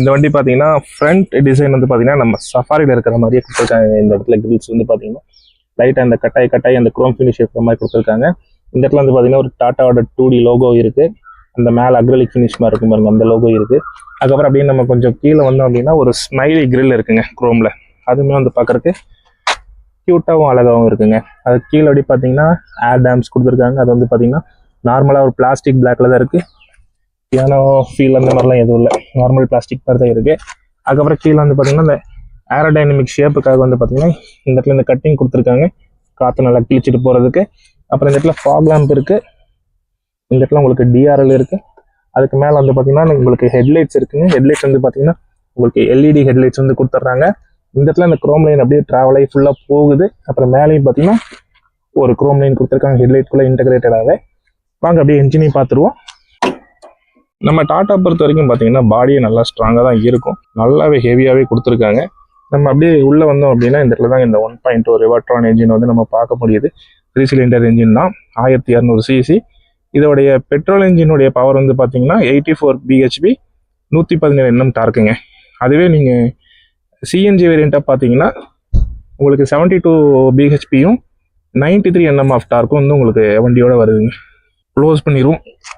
இந்த வண்டி பார்த்தீங்கன்னா ஃப்ரண்ட் டிசைன் வந்து பார்த்தீங்கன்னா நம்ம சஃபாரியில் இருக்கிற மாதிரியே கொடுத்துருக்காங்க. இந்த இடத்துல கிரில்ஸ் வந்து பார்த்தீங்கன்னா லைட்டாக அந்த கட்டாய் கட்டாய் அந்த குரோம் ஃபினிஷ் இருக்கிற மாதிரி கொடுத்துருக்காங்க. இந்த இடத்துல வந்து பார்த்தீங்கன்னா ஒரு டாட்டாவோட டூ டி லோகோ இருக்கு. அந்த மேலே அக்ரலிக் ஃபினிஷ் மாதிரி இருக்கும் பாருங்க அந்த லோகோ இருக்குது அதுக்கப்புறம் அப்படியே நம்ம கொஞ்சம் கீழே வந்தோம் அப்படின்னா ஒரு ஸ்மைலி கிரில் இருக்குங்க குரோம்ல அதுவுமே வந்து பார்க்குறக்கு க்யூட்டாகவும் அழகாகவும் இருக்குங்க. அது கீழே அப்படி பார்த்தீங்கன்னா ஏர் டேம்ஸ் கொடுத்துருக்காங்க. அது வந்து பார்த்தீங்கன்னா நார்மலாக ஒரு பிளாஸ்டிக் பிளாக்ல தான் இருக்கு. பியானோ ஃபீல் அந்த மாதிரிலாம் எதுவும் இல்லை. நார்மல் பிளாஸ்டிக் மாதிரி தான் இருக்குது அதுக்கப்புறம் கீழே வந்து பார்த்தீங்கன்னா இந்த ஏரோடைனமிக் ஷேப்புக்காக வந்து பார்த்தீங்கன்னா இந்த இடத்துல இந்த கட்டிங் கொடுத்துருக்காங்க. காற்று நல்லா கிழிச்சிட்டு போகிறதுக்கு அப்புறம் இந்த இடத்துல ஃபாக் லேம்ப் இருக்குது இந்த இடத்துல உங்களுக்கு டிஆர்எல் இருக்குது அதுக்கு மேலே வந்து பார்த்தீங்கன்னா உங்களுக்கு ஹெட்லைட்ஸ் இருக்குங்க. ஹெட்லைட்ஸ் வந்து பார்த்தீங்கன்னா உங்களுக்கு எல்இடி ஹெட்லைட்ஸ் வந்து கொடுத்துட்றாங்க. இந்த இடத்துல இந்த குரோம் லைன் அப்படியே ட்ராவல் ஆகி ஃபுல்லாக போகுது. அப்புறம் மேலேயும் பார்த்தீங்கன்னா ஒரு குரோம் லைன் கொடுத்துருக்காங்க. ஹெட்லைட்குள்ளே இன்டகிரேட்டடாகவே வாங்க அப்படியே என்ஜினையும் பார்த்துருவோம் நம்ம டாட்டா பொறுத்த வரைக்கும் பார்த்தீங்கன்னா பாடியே நல்லா ஸ்ட்ராங்காக தான் இருக்கும். நல்லாவே ஹெவியாகவே கொடுத்துருக்காங்க. நம்ம அப்படியே உள்ளே வந்தோம் அப்படின்னா இந்த இடத்துல தான் இந்த ஒன் பாயிண்ட் ஒரு ரிவர்ட்ரான் என்ஜின் வந்து நம்ம பார்க்க முடியுது. த்ரீ சிலிண்டர் என்ஜின் தான். ஆயிரத்தி இரநூறு சிசி இதோடைய பெட்ரோல் என்ஜினுடைய பவர் வந்து பார்த்தீங்கன்னா எயிட்டி ஃபோர் பிஹெச்பி நூற்றி பதினேழு எண்ணம் டார்க்குங்க அதுவே நீங்கள் சிஎன்ஜி வேரியண்ட்டாக பார்த்தீங்கன்னா உங்களுக்கு செவன்ட்டி டூ பிஹெச்பியும் நைன்ட்டி த்ரீ என்எம் ஆஃப் டார்க்கும் வந்து உங்களுக்கு வண்டியோட வருதுங்க. க்ளோஸ் பண்ணிடுவோம்